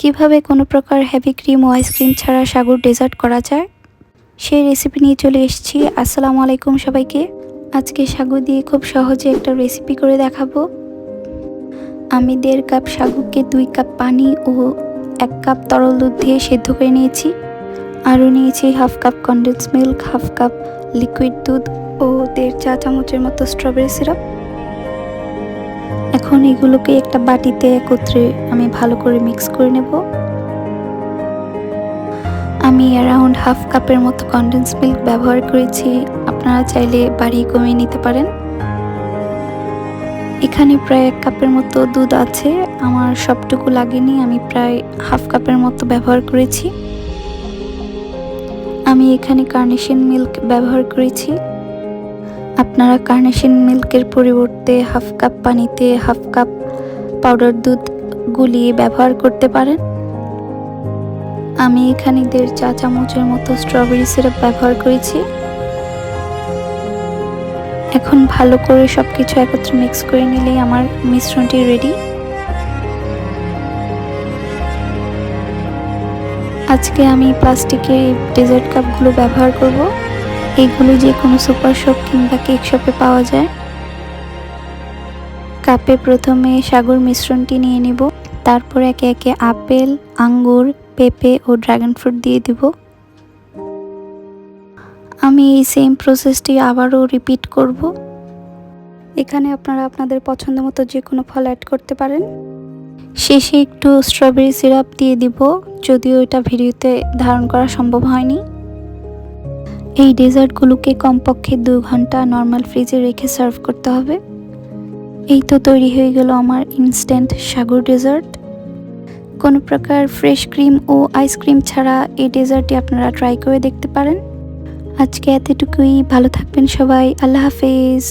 কীভাবে কোনো প্রকার হেভি ক্রিম ও আইসক্রিম ছাড়া সাগর ডেজার্ট করা যায়? সেই রেসিপি নিয়ে চলে এসেছি। আসসালামু আলাইকুম সবাইকে। আজকে সাগু দিয়ে খুব সহজে একটা রেসিপি করে দেখাবো। আমি দেড় কাপ সাগুকে দুই কাপ পানি ও এক কাপ তরল দুধ দিয়ে সেদ্ধ করে নিয়েছি। আরও নিয়েছি half cup condense milk half cup liquid দুধ ও দেড় চা চামচের মতো স্ট্রবেরি সিরাপ এখন এগুলোকে একটা বাটিতে একত্রে আমি ভালো করে মিক্স করে নেব। আমি অ্যারাউন্ড হাফ কাপের মতো কন্ডেন্স মিল্ক ব্যবহার করেছি। আপনারা চাইলে বাড়িয়ে কমিয়ে নিতে পারেন। এখানে প্রায় এক কাপের মতো দুধ আছে। আমার সবটুকু লাগেনি, আমি প্রায় হাফ কাপের মতো ব্যবহার করেছি। আমি এখানে কার্নেশন মিল্ক ব্যবহার করেছি। আপনারা কার্নেশন মিল্কের পরিবর্তে হাফ কাপ পানিতে হাফ কাপ পাউডার দুধ গুলিয়ে ব্যবহার করতে পারেন। আমি এখানে দেড় চা চামচের মতো স্ট্রবেরি সিরাপ ব্যবহার করেছি। এখন ভালো করে সব কিছু একত্রে মিক্স করে নিলেই আমার মিশ্রণটি রেডি আজকে আমি প্লাস্টিকের ডেজার্ট কাপগুলো ব্যবহার করব। এগুলো যে কোনো সুপার শপ কিংবা কেক শপে পাওয়া যায়। কাপে প্রথমে সাগর মিশ্রণটি নিয়ে নিব, তারপর একে একে আপেল, আঙ্গুর, পেঁপে ও ড্রাগন ফ্রুট দিয়ে দিব। আমি এই সেম প্রসেসটি আবারও রিপিট করব। এখানে আপনারা আপনাদের পছন্দ মতো যে কোনো ফল অ্যাড করতে পারেন। শেষে একটু স্ট্রবেরি সিরাপ দিয়ে দিব, যদিও এটা ভিডিওতে ধারণ করা সম্ভব হয়নি। এই ডেজার্টগুলোকে কমপক্ষে দু ঘণ্টা নর্মাল ফ্রিজে রেখে সার্ভ করতে হবে। এই তো তৈরি হয়ে গেল আমার ইনস্ট্যান্ট সাগর ডেজার্ট। কোনো প্রকার ফ্রেশ ক্রিম ও আইসক্রিম ছাড়া এই ডেজার্টটি আপনারা ট্রাই করে দেখতে পারেন। আজকে এতটুকুই, ভালো থাকবেন সবাই, আল্লাহ হাফেজ।